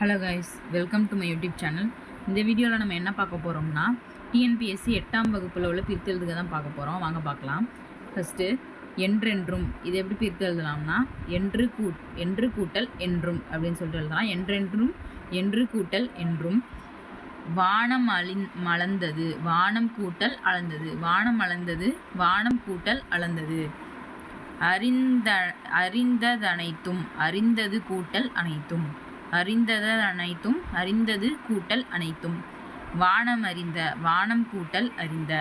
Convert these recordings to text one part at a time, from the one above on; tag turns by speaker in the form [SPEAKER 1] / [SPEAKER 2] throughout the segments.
[SPEAKER 1] Hello guys welcome to my YouTube channel இந்த வீடியோவில் நம்ம என்ன பார்க்க போகிறோம்னா டிஎன்பிஎஸ்சி எட்டாம் வகுப்பில் உள்ள பிரித்தெழுதுக தான் பார்க்க போகிறோம் வாங்க பார்க்கலாம். ஃபஸ்ட்டு என்றென்றும் இது எப்படி பிரித்து எழுதலாம்னா என்று கூ என்று கூட்டல் என்றும் அப்படின்னு சொல்லிட்டு எழுதலாம். என்றென்றும் என்று கூட்டல் என்றும். வானம் அழிந் மலர்ந்தது வானம் கூட்டல் அளந்தது. வானம் அளந்தது வானம் கூட்டல் அளந்தது. அறிந்த அறிந்ததனைத்தும் அறிந்தது கூட்டல் அனைத்தும். அறிந்தது அனைத்தும் அறிந்தது கூட்டல் அனைத்தும். வானம் அறிந்த வானம் கூட்டல் அறிந்த.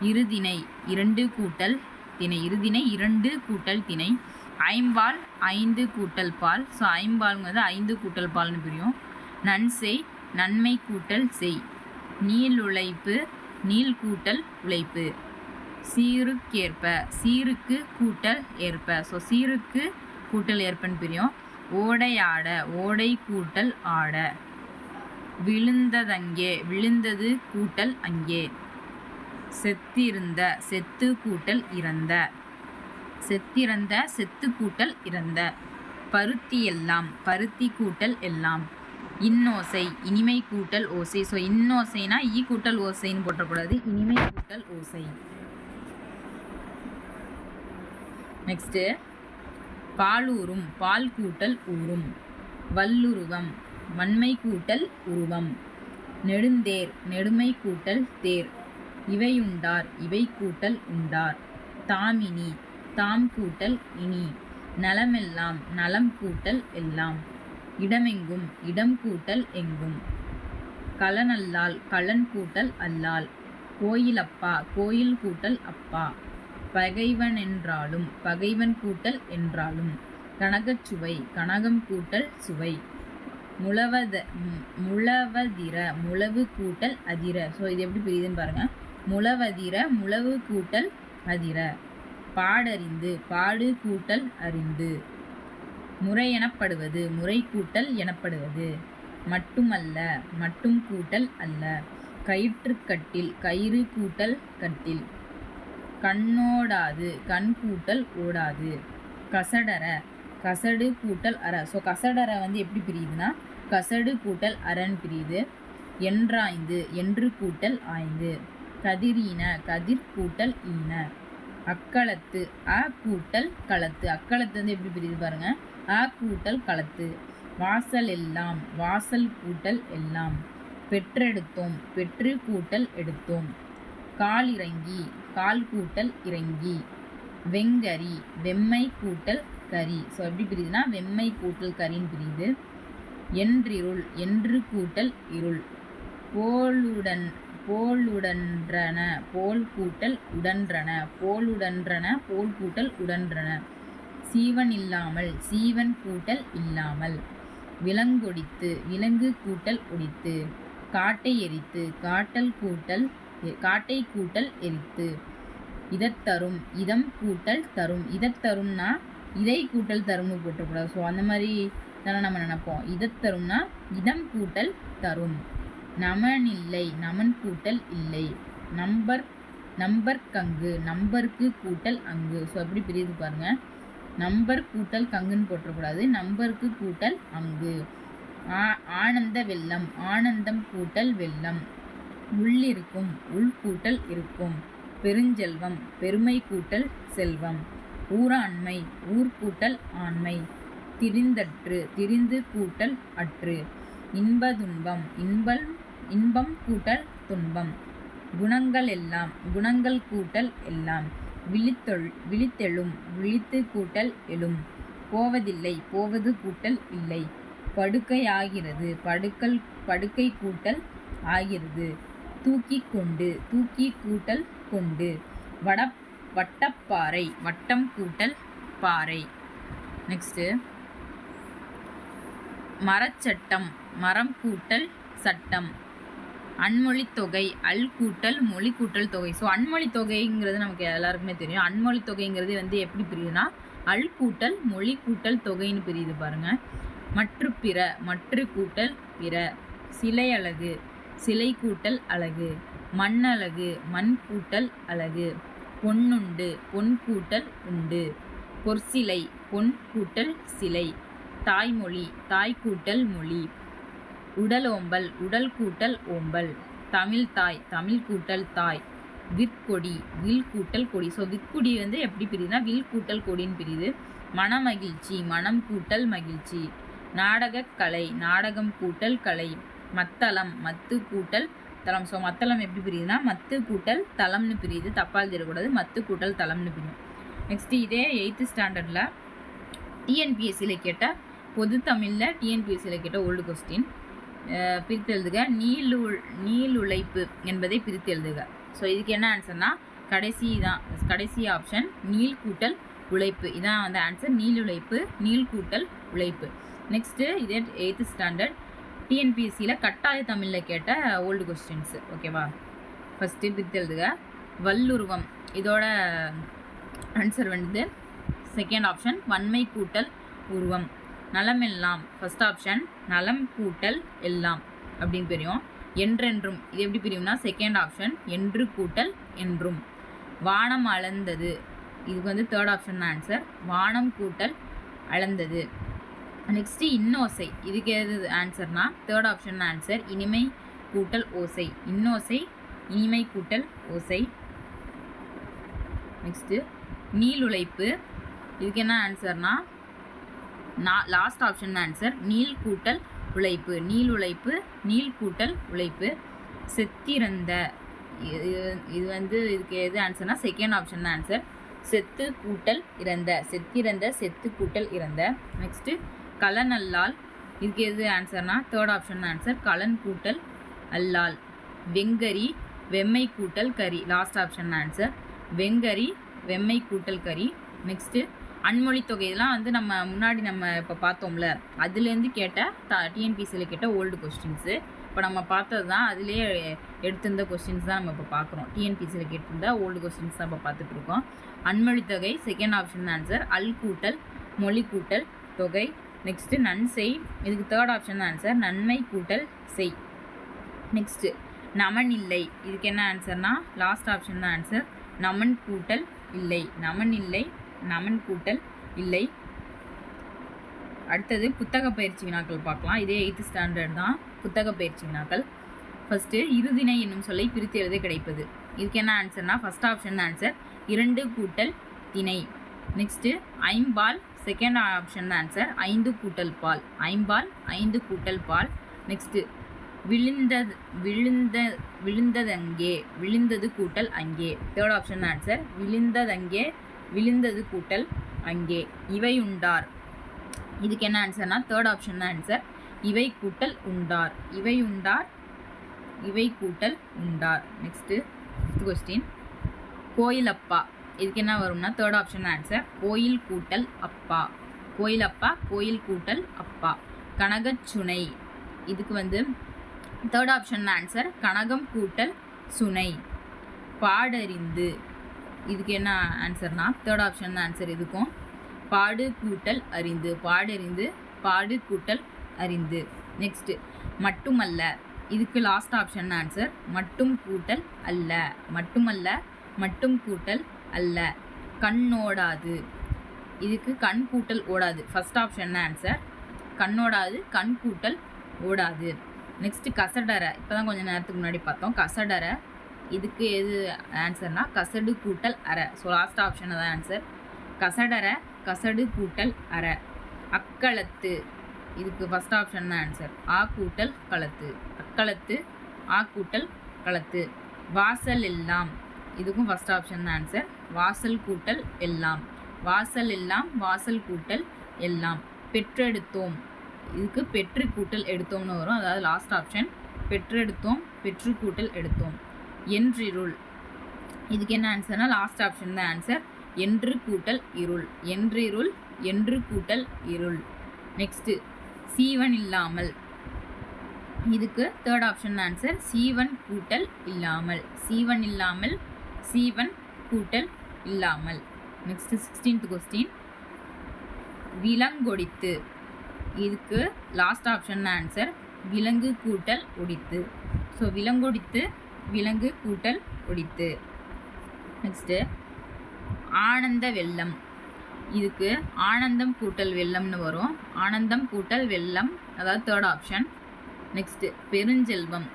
[SPEAKER 1] இருதினை இரண்டு கூட்டல் திணை இருதினை இரண்டு கூட்டல் திணை. ஐம்பால் ஐந்து கூட்டல் பால். ஸோ ஐம்பால்ங்கிறது ஐந்து கூட்டல் பால்னு பிரியும். நன்செய் நன்மை கூட்டல் செய். நீள் உழைப்பு நீள் கூட்டல் உழைப்பு. சீருக்கேற்ப சீருக்கு கூட்டல் ஏற்ப. ஸோ சீருக்கு கூட்டல் ஏற்பன்னு பிரியும். ஓடையாட ஓடை கூட்டல் ஆட. விழுந்ததங்கே விழுந்தது கூட்டல் அங்கே. செத்திருந்த செத்து கூட்டல் இறந்த. செத்திறந்த செத்து கூட்டல் இறந்த. பருத்தி எல்லாம் பருத்தி கூட்டல் எல்லாம். இன்னோசை இனிமை கூட்டல் ஓசை. ஸோ இன்னோசைனா ஈ கூட்டல் ஓசைன்னு போட்டக்கூடாது. இனிமை கூட்டல் ஓசை. நெக்ஸ்ட்டு பாலூரும் பால் கூட்டல் ஊரும். வல்லுருவம் வன்மை கூட்டல் உருவம். நெடுந்தேர் நெடுமை கூட்டல் தேர். இவையுண்டார் இவை கூட்டல் உண்டார். தாமினி தாம் கூட்டல் இனி. நலமெல்லாம் நலம் கூட்டல் எல்லாம். இடமெங்கும் இடம் கூட்டல் எங்கும். கலனல்லால் கலன் கூட்டல் அல்லால். கோயிலப்பா கோயில் கூட்டல் அப்பா. பகைவன் என்றாலும் பகைவன் கூட்டல் என்றாலும். கனகச் சுவை கனகம் கூட்டல் சுவை. முழவத முழவதிர முழவு கூட்டல் அதிர. ஸோ இது எப்படி பிரியுதுன்னு பாருங்க. முழவதிர முழவு கூட்டல் அதிர. பாடறிந்து பாடு கூட்டல் அறிந்து. முறை எனப்படுவது முறை கூட்டல் எனப்படுவது. மட்டுமல்ல மட்டும் கூட்டல் அல்ல. கயிற்றுக்கட்டில் கயிறு கூட்டல் கட்டில். கண்ணோடாது கண் கூட்டல் ஓடாது. கசடர கசடு கூட்டல் அற. ஸோ கசடர வந்து எப்படி பிரியுதுன்னா கசடு கூட்டல் அரண் பிரியுது. என்றாய்ந்து என்று கூட்டல் ஆய்ந்து. கதிரீன கதிர் கூட்டல் ஈன. அக்களத்து அ கூட்டல் களத்து. அக்களத்து வந்து எப்படி பிரியுது பாருங்க? அ கூட்டல் களத்து. வாசல் எல்லாம் வாசல் கூட்டல் எல்லாம். பெற்றெடுத்தோம் பெற்று கூட்டல் எடுத்தோம். காலிறங்கி கால் கூட்டல் இறங்கி. வெங்கரி வெம்மை கூட்டல் கரி. ஸோ எப்படி பிரியுதுன்னா வெம்மை கூட்டல் கரின்னு பிரியுது. என்றிருள் என்று கூட்டல் இருள். போலுடன் போலுடன்றன போல் கூட்டல் உடன்றன போலுடன்றன போல் கூட்டல் உடன்றன. சீவன் இல்லாமல் சீவன் கூட்டல் இல்லாமல். விலங்கொடித்து விலங்கு கூட்டல் ஒடித்து. காட்டை எரித்து காட்டல் கூட்டல் காட்டை கூட்டல் எரித்து. இதத்தரும் இதம் கூட்டல் தரும். இதத்தரும்னா இதை கூட்டல் தரும்னு போட்டக்கூடாது ஸோ அந்த மாதிரி தானே நம்ம நினைப்போம். இதத்தரும்னா இதம் கூட்டல் தரும். நமன் இல்லை நமன் கூட்டல் இல்லை. நம்பர் நம்பர் கங்கு நம்பருக்கு கூட்டல் அங்கு. ஸோ எப்படி பிரியுது பாருங்க. நம்பர் கூட்டல் கங்குன்னு போட்டக்கூடாது நம்பருக்கு கூட்டல் அங்கு. ஆ- ஆனந்த வெள்ளம் ஆனந்தம் கூட்டல் வெள்ளம். உள்ளிருக்கும் உள்கூட்டல் இருக்கும். பெருஞ்செல்வம் பெருமை கூட்டல் செல்வம். ஊராண்மை ஊர்கூட்டல் ஆண்மை. திரிந்தற்று திரிந்து கூட்டல் அற்று. இன்ப துன்பம் இன்பம் இன்பம் கூட்டல் துன்பம். குணங்கள் எல்லாம் குணங்கள் கூட்டல் எல்லாம். விழித்தொள் விழித்தெழும் விழித்து கூட்டல் எழும். போவதில்லை போவது கூட்டல் இல்லை. படுக்கையாகிறது படுக்கல் படுக்கை கூட்டல் ஆகிறது. தூக்கி கொண்டு தூக்கி கூட்டல் கொண்டு. வட வட்டப்பாறை வட்டம் கூட்டல் பாறை. நெக்ஸ்ட்டு மரச்சட்டம் மரம் கூட்டல் சட்டம். அன்மொழி தொகை அல் கூட்டல் மொழி கூட்டல் தொகை. ஸோ அன்மொழி தொகைங்கிறது நமக்கு எல்லாருக்குமே தெரியும். அன்மொழி தொகைங்கிறது வந்து எப்படி பிரியுதுன்னா அல் கூட்டல் மொழி கூட்டல் தொகைன்னு பிரியுது பாருங்கள் மற்று பிற மற்று கூட்டல் பிற. சிலை அழகு. சிலை கூட்டல் அழகு. மண்ணழகு மண் கூட்டல் அழகு. பொன்னுண்டு பொன் கூட்டல் உண்டு. பொற்சிலை பொன் கூட்டல் சிலை. தாய்மொழி தாய் கூட்டல் மொழி. உடலோம்பல் உடல் கூட்டல் ஓம்பல். தமிழ் தாய் தமிழ் கூட்டல் தாய். விற்கொடி வில் கூட்டல் கொடி. ஸோ விற்கொடி வந்து எப்படி பிரியுதுன்னா வில் கூட்டல் கொடின்னு பிரியுது. மனமகிழ்ச்சி மனம் கூட்டல் மகிழ்ச்சி. நாடகக் கலை நாடகம் கூட்டல் கலை. மத்தளம் மத்து கூட்டல் தளம். ஸோ மத்தளம் எப்படி பிரியுதுன்னா மத்து கூட்டல் தளம்னு பிரியுது. தப்பால் தெரியக்கூடாது மத்து கூட்டல் தளம்னு பிரியும். நெக்ஸ்ட் இதே எயித்து ஸ்டாண்டர்டில் டிஎன்பிஎஸ்சியில் கேட்ட பொது தமிழில் டிஎன்பிஎஸ்சியில் கேட்ட ஓல்டு கொஸ்டின் பிரித்து எழுதுக. நீளுள் நீளுழைப்பு என்பதை பிரித்து எழுதுக. ஸோ இதுக்கு என்ன ஆன்சர்னா கடைசி தான். கடைசி ஆப்ஷன் நீள் கூட்டல் உழைப்பு. இதான் வந்து ஆன்சர் நீள் உழைப்பு நீள் கூட்டல் உழைப்பு. நெக்ஸ்ட்டு இதே எயித்து ஸ்டாண்டர்ட் டிஎன்பிஎஸ்சியில் கட்டாய தமிழில் கேட்ட ஓல்டு கொஸ்டின்ஸு ஓகேவா ஃபஸ்ட்டு பித்து எழுதுக. வல்லுருவம். இதோட ஆன்சர் வந்து செகண்ட் ஆப்ஷன் வன்மை கூட்டல் உருவம். நலம் எல்லாம். ஃபஸ்ட் ஆப்ஷன் நலம் கூட்டல் எல்லாம். அப்படின்னு பிரியும். என்றென்றும். இது எப்படி பிரியும்னா செகண்ட் ஆப்ஷன் என்று கூட்டல் என்றும். வானம் அளந்தது. இதுக்கு வந்து தேர்ட் ஆப்ஷன் ஆன்சர் வானம் கூட்டல் அளந்தது. நெக்ஸ்ட்டு இன்னோசை இதுக்கு எது ஆன்சர்னா தேர்ட் ஆப்ஷன் ஆன்சர் இனிமை கூட்டல் ஓசை இன்னோசை இனிமை கூட்டல் ஓசை நெக்ஸ்ட்டு நீளுழைப்பு இதுக்கு என்ன ஆன்சர்னா நான் லாஸ்ட் ஆப்ஷன் ஆன்சர் நீள் கூட்டல் உழைப்பு நீள் உழைப்பு நீள் கூட்டல் உழைப்பு செத்திறந்த இது இது வந்து இதுக்கு எது ஆன்சர்னா செகண்ட் ஆப்ஷன் தான் ஆன்சர் செத்து கூட்டல் இறந்த செத்திறந்த செத்து கூட்டல் இறந்த நெக்ஸ்ட்டு கலன் அல்லால் இதுக்கு எது ஆன்சர்னா தேர்ட் ஆப்ஷன் தான் ஆன்சர் கலன் கூட்டல் அல்லால். வெங்கரி வெம்மை கூட்டல் கறி. லாஸ்ட் ஆப்ஷன் ஆன்சர் வெங்கரி வெம்மை கூட்டல் கறி. நெக்ஸ்ட்டு அன்மொழி தொகை இதெல்லாம் வந்து நம்ம முன்னாடி நம்ம இப்போ பார்த்தோம்ல அதுலேருந்து கேட்ட த டிஎன்பிசியில் கேட்ட ஓல்டு கொஸ்டின்ஸு இப்போ நம்ம பார்த்தது தான் அதுலேயே எடுத்திருந்த கொஸ்டின்ஸ் தான் நம்ம இப்போ பார்க்குறோம். டிஎன்பிசியில் கேட்டிருந்த ஓல்டு கொஸ்டின்ஸ் தான் இப்போ பார்த்துட்ருக்கோம் அன்மொழி தொகை செகண்ட் ஆப்ஷன் ஆன்சர் அல் கூட்டல் மொழி கூட்டல் தொகை. நெக்ஸ்ட்டு நன்செய் இதுக்கு தேர்ட் ஆப்ஷன் தான் ஆன்சர் நன்மை கூட்டல் செய். நெக்ஸ்ட்டு நமன் இல்லை. இதுக்கு என்ன ஆன்சர்னா லாஸ்ட் ஆப்ஷன் தான் ஆன்சர் நமன் கூட்டல் இல்லை. நமன் இல்லை நமன் கூட்டல் இல்லை. அடுத்தது புத்தக பயிற்சி வினாக்கள் பார்க்கலாம். இதே எயித்து ஸ்டாண்டர்ட் தான். புத்தக பயிற்சி வினாக்கள். ஃபஸ்ட்டு இருதினை என்னும் சொல்லை பிரித்து எழுத கிடைப்பது. இதுக்கு என்ன ஆன்சர்னா ஃபஸ்ட் ஆப்ஷன் ஆன்சர் இரண்டு கூட்டல் திணை. நெக்ஸ்ட்டு ஐம்பால் செகண்ட் ஆப்ஷன் ஆன்சர் ஐந்து கூட்டல் பால். ஐம்பால் ஐந்து கூட்டல் பால். நெக்ஸ்ட்டு விழுந்தது விழுந்த விழுந்ததங்கே விழுந்தது கூட்டல் அங்கே. தேர்ட் ஆப்ஷன் ஆன்சர் விழுந்ததங்கே விழுந்தது கூட்டல் அங்கே. இவை உண்டார். இதுக்கு என்ன ஆன்சர்னா தேர்ட் ஆப்ஷன் ஆன்சர் இவை கூட்டல் உண்டார். இவை உண்டார் இவை கூட்டல் உண்டார். நெக்ஸ்ட்டு ஃபிஃப்த் கொஸ்டின் கோயிலப்பா. இதுக்கு என்ன வரும்னா தேர்ட் ஆப்ஷன் ஆன்சர் கோயில் கூட்டல் அப்பா. கோயில் அப்பா கோயில் கூட்டல் அப்பா. கனகச்சுனை இதுக்கு வந்து தேர்ட் ஆப்ஷன் ஆன்சர் கனகம் கூட்டல் சுனை. பாடறிந்து. இதுக்கு என்ன ஆன்சர்னா தேர்ட் ஆப்ஷன் ஆன்சர் இதுக்கும் பாடு கூட்டல் அறிந்து. பாடறிந்து பாடு கூட்டல் அறிந்து. நெக்ஸ்ட்டு மட்டுமல்ல. இதுக்கு லாஸ்ட் ஆப்ஷன் ஆன்சர் மட்டும் கூட்டல் அல்ல. மட்டுமல்ல மட்டும் கூட்டல் அல்ல. கண்ணோடாது இதுக்கு கண் கூட்டல் ஓடாது. ஃபஸ்ட் ஆப்ஷன் என்ன ஆன்சர் கண்ணோடாது கண் கூட்டல் ஓடாது. நெக்ஸ்ட்டு கசடரை இப்போ தான் கொஞ்சம் நேரத்துக்கு முன்னாடி பார்த்தோம். கசடரை இதுக்கு எது ஆன்சர்னா கசடு கூட்டல் அரை ஸோ லாஸ்ட் ஆப்ஷன் தான் ஆன்சர் கசடரை கசடு கூட்டல் அரை அக்களத்து இதுக்கு ஃபஸ்ட் ஆப்ஷன் தான் ஆன்சர் ஆ கூட்டல் களத்து அக்களத்து ஆ கூட்டல் களத்து வாசல் எல்லாம். இதுக்கும் ஃபஸ்ட் ஆப்ஷன் தான் ஆன்சர் வாசல் கூட்டல் எல்லாம். வாசல் எல்லாம் வாசல் கூட்டல் எல்லாம். பெற்றெடுத்தோம். இதுக்கு பெற்று கூட்டல் எடுத்தோம்னு வரும். அதாவது லாஸ்ட் ஆப்ஷன் பெற்றெடுத்தோம் பெற்று கூட்டல் எடுத்தோம். என்றிருள். இதுக்கு என்ன ஆன்சர்னா லாஸ்ட் ஆப்ஷன் தான் ஆன்சர் என்று கூட்டல் இருள். என்றிருள் என்று கூட்டல் இருள். நெக்ஸ்ட்டு சீவன் இல்லாமல். இதுக்கு தேர்ட் ஆப்ஷன் ஆன்சர் சீவன் கூட்டல் இல்லாமல். சீவன் இல்லாமல் சீவன் கூட்டல் இல்லாமல். நெக்ஸ்ட் சிக்ஸ்டீன்த் கொஸ்டின் விலங்கொடித்து. இதுக்கு லாஸ்ட் ஆப்ஷன் ஆன்சர் விலங்கு கூட்டல் ஒடித்து. ஸோ விலங்கொடித்து விலங்கு கூட்டல் ஒடித்து. நெக்ஸ்ட்டு ஆனந்த வெள்ளம். இதுக்கு ஆனந்தம் கூட்டல் வெள்ளம்னு வரும். ஆனந்தம் கூட்டல் வெள்ளம் அதாவது தேர்ட் ஆப்ஷன் நெக்ஸ்ட்டு பெருஞ்செல்வம்.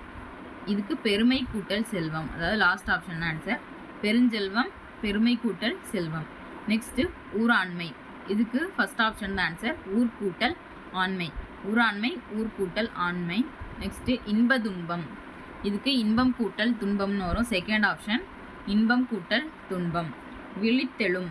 [SPEAKER 1] இதுக்கு பெருமை கூட்டல் செல்வம். அதாவது லாஸ்ட் ஆப்ஷன் ஆன்சர் பெருஞ்செல்வம் பெருமை கூட்டல் செல்வம். நெக்ஸ்ட்டு ஊராண்மை. இதுக்கு ஃபர்ஸ்ட் ஆப்ஷன் தான் ஆன்சர் ஊர் கூட்டல் ஆண்மை. ஊராண்மை ஊர் கூட்டல் ஆண்மை. நெக்ஸ்ட்டு இன்ப துன்பம். இதுக்கு இன்பம் கூட்டல் துன்பம்னு வரும். செகண்ட் ஆப்ஷன் இன்பம் கூட்டல் துன்பம். விழித்தெழும்.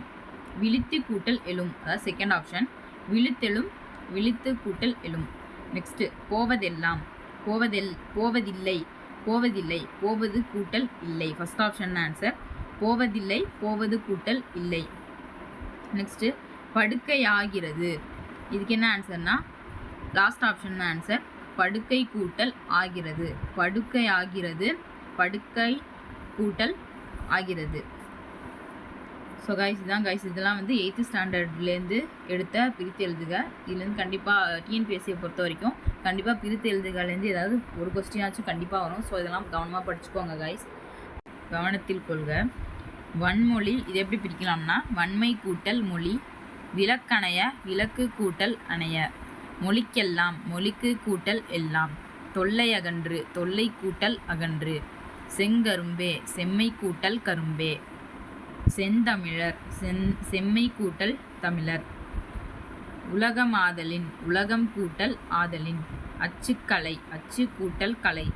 [SPEAKER 1] விழித்து கூட்டல் எழும். அதாவது செகண்ட் ஆப்ஷன் விழித்தெழும் விழித்து கூட்டல் எழும். நெக்ஸ்ட்டு போவதெல்லாம். போவதெல் போவதில்லை. போவதில்லை. போவது கூட்டல் இல்லை. ஃபஸ்ட் ஆப்ஷன் ஆன்சர் போவதில்லை போவது கூட்டல் இல்லை. நெக்ஸ்ட்டு படுக்கையாகிறது. இதுக்கு என்ன ஆன்சர்னா லாஸ்ட் ஆப்ஷன் ஆன்சர் படுக்கை கூட்டல் ஆகிறது. படுக்கை ஆகிறது படுக்கை கூட்டல் ஆகிறது. ஸோ கைஸ் இதான் கைஸ் இதெல்லாம் வந்து எயித்து ஸ்டாண்டர்ட்லேருந்து எடுத்த பிரித்து எழுதுக. இதுலேருந்து கண்டிப்பாக டிஎன்பிஎஸ்சியை பொறுத்த வரைக்கும் கண்டிப்பாக பிரித்து எழுதுகலேருந்து ஏதாவது ஒரு கொஸ்டினாச்சும் கண்டிப்பாக வரும். ஸோ இதெல்லாம் கவனமாக படிச்சுக்கோங்க கைஸ் கவனத்தில் கொள்க. வன்மொழி இது எப்படி பிரிக்கலாம்னா வன்மை கூட்டல் மொழி விளக்கணைய விளக்கு கூட்டல் அணைய. மொழிக்கெல்லாம் மொழிக்கு கூட்டல் எல்லாம். தொல்லை அகன்று தொல்லை கூட்டல் அகன்று. செங்கரும்பே செம்மை கூட்டல் கரும்பே. செந்தமிழர் செந் செம்மை கூட்டல் தமிழர். உலகமாதலின் உலகம் கூட்டல் ஆதலின். அச்சுக்கலை அச்சு கூட்டல் கலை.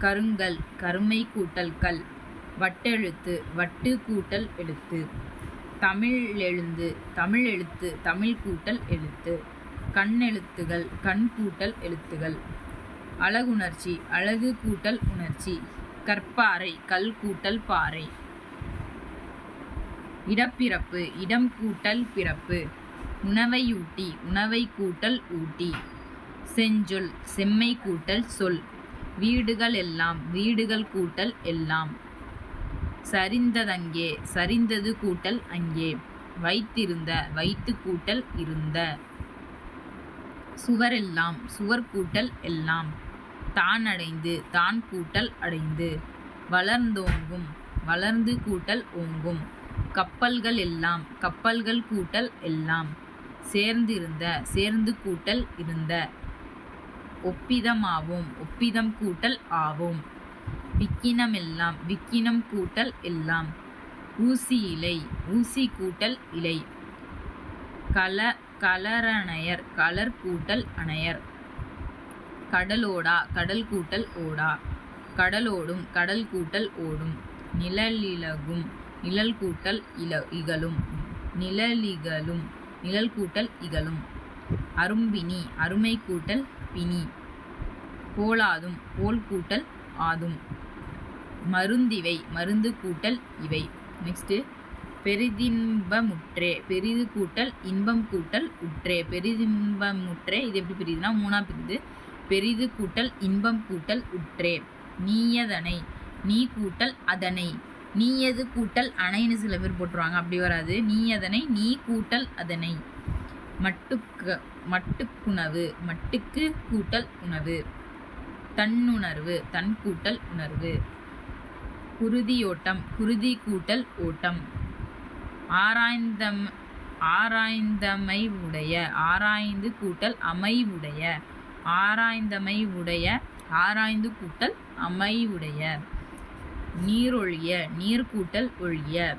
[SPEAKER 1] கருங்கல் கருமை கூட்டல் கல். வட்டெழுத்து வட்டு கூட்டல் எழுத்து. தமிழ் எழுந்து தமிழ் எழுத்து. தமிழ் கூட்டல் எழுத்து கண் எழுத்துகள். கண் கூட்டல் எழுத்துகள் அழகுணர்ச்சி அழகு கூட்டல் உணர்ச்சி. கற்பாறை கல் கூட்டல் பாறை. இடப்பிறப்பு இடம் கூட்டல் பிறப்பு. உணவையூட்டி உணவை கூட்டல் ஊட்டி. செஞ்சொல் செம்மை கூட்டல் சொல். வீடுகள் எல்லாம் வீடுகள் கூட்டல் எல்லாம். சரிந்ததங்கே சரிந்தது கூட்டல் அங்கே. வைத்திருந்த வைத்து கூட்டல் இருந்த. சுவரெல்லாம் சுவர் கூட்டல் எல்லாம். தான் அடைந்து தான் கூட்டல் அடைந்து. வளர்ந்தோங்கும் வளர்ந்து கூட்டல் ஓங்கும். கப்பல்கள் எல்லாம் கப்பல்கள் கூட்டல் எல்லாம். சேர்ந்திருந்த சேர்ந்து கூட்டல் இருந்த. ஒப்பிதமாவோம் ஒப்பிதம் கூட்டல் ஆவோம். விக்கினம் எல்லாம் விக்கினம் கூட்டல் எல்லாம். ஊசி இலை ஊசி கூட்டல் இலை. கல கலரணையர் கலர் கூட்டல் அணையர். கடலோடா கடல் கூட்டல் ஓடா. கடலோடும் கடல் கூட்டல் ஓடும். நிழலிலகும் நிழல் கூட்டல் இல இகழும். நிழலிகழும் நிழல் கூட்டல் இகழும். அரும்பினி அருமை கூட்டல் பிணி. போலாதும் போல் கூட்டல் ஆதும். மருந்திவை மருந்து கூட்டல் இவை. நெக்ஸ்ட்டு பெரிதின்பமுற்றே பெரிது கூட்டல் இன்பம் கூட்டல் உற்றே. பெரிதின்பமுற்றே இது எப்படி பிரியுதுன்னா மூணா பிரிந்து. பெரிது கூட்டல் இன்பம் கூட்டல் உற்றே. நீயதனை நீ கூட்டல் அதனை. நீயது கூட்டல் அணைன்னு சில பேர் போட்டுருவாங்க அப்படி வராது. நீயதனை நீ கூட்டல் அதனை. மட்டுக்கு மட்டுக்குணவு மட்டுக்கு கூட்டல் உணவு. தன்னுணர்வு தன் கூட்டல் உணர்வு. குருதியோட்டம் குருதி கூட்டல் ஓட்டம். ஆராய்ந்தம் ஆராய்ந்தமை உடைய ஆராய்ந்து கூட்டல் அமைவுடைய ஆராய்ந்தமை உடைய ஆராய்ந்து கூட்டல் அமைவுடைய. நீரொழிய நீர் கூட்டல் ஒழிய.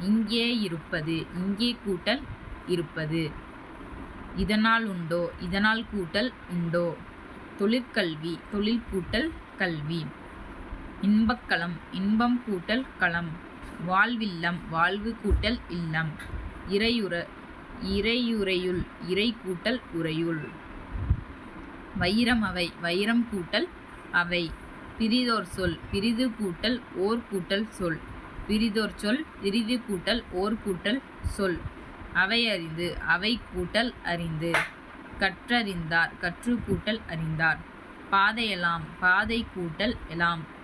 [SPEAKER 1] இங்கே இருப்பது இங்கே கூட்டல் இருப்பது. இதனால் உண்டோ இதனால் கூட்டல் உண்டோ? தொழிற்கல்வி தொழில் கூட்டல் கல்வி. இன்பக்களம் இன்பம் கூட்டல் களம் வாழ்வில்லம் வாழ்வு கூட்டல் இல்லம் இறையுற இறையுறையுள் இறை கூட்டல் உறையுள். வைரம் அவை வைரம் கூட்டல் அவை பிரிதோர் சொல் பிரிது கூட்டல் ஓர் கூட்டல் சொல் பிரிதோர் சொல் பிரிது கூட்டல் ஓர் கூட்டல் சொல் அவை அறிந்து அவை கூட்டல் அறிந்து கற்றறிந்தார் கற்று கூட்டல் அறிந்தார் பாதையெல்லாம் பாதை கூட்டல் எலாம்.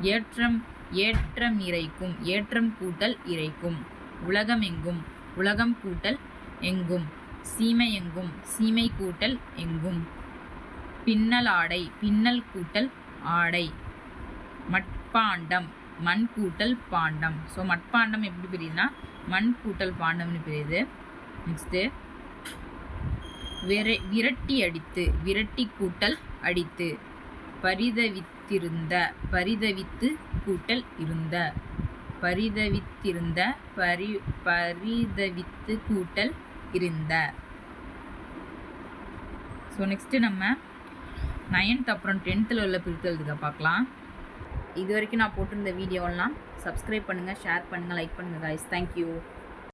[SPEAKER 1] ஏற்றம் ஏற்றம் இறைக்கும் ஏற்றம் கூட்டல் இறைக்கும். உலகமெங்கும் உலகம் கூட்டல் எங்கும். சீமையெங்கும் சீமை கூட்டல் எங்கும். பின்னல் ஆடை பின்னல் கூட்டல் ஆடை. மட்பாண்டம் மண் கூட்டல் பாண்டம். ஸோ மட்பாண்டம் எப்படி பிரியுதுன்னா மண் கூட்டல் பாண்டம்னு பிரியுது. நெக்ஸ்ட்டு விர விரட்டி அடித்து விரட்டி கூட்டல் அடித்து. பரிதவித்திருந்த பரிதவித்து கூட்டல் இருந்த. பரிதவித்திருந்த பரி பரிதவித்து கூட்டல் இருந்த. ஸோ நெக்ஸ்ட்டு நம்ம நைன்த் அப்புறம் டென்த்தில் உள்ள பிரித்தெழுதுக பார்க்கலாம். இது வரைக்கும் நான் போட்டிருந்த வீடியோலாம் சப்ஸ்கிரைப் பண்ணுங்கள் ஷேர் பண்ணுங்கள் லைக் பண்ணுங்கள் காய்ஸ் தேங்க்யூ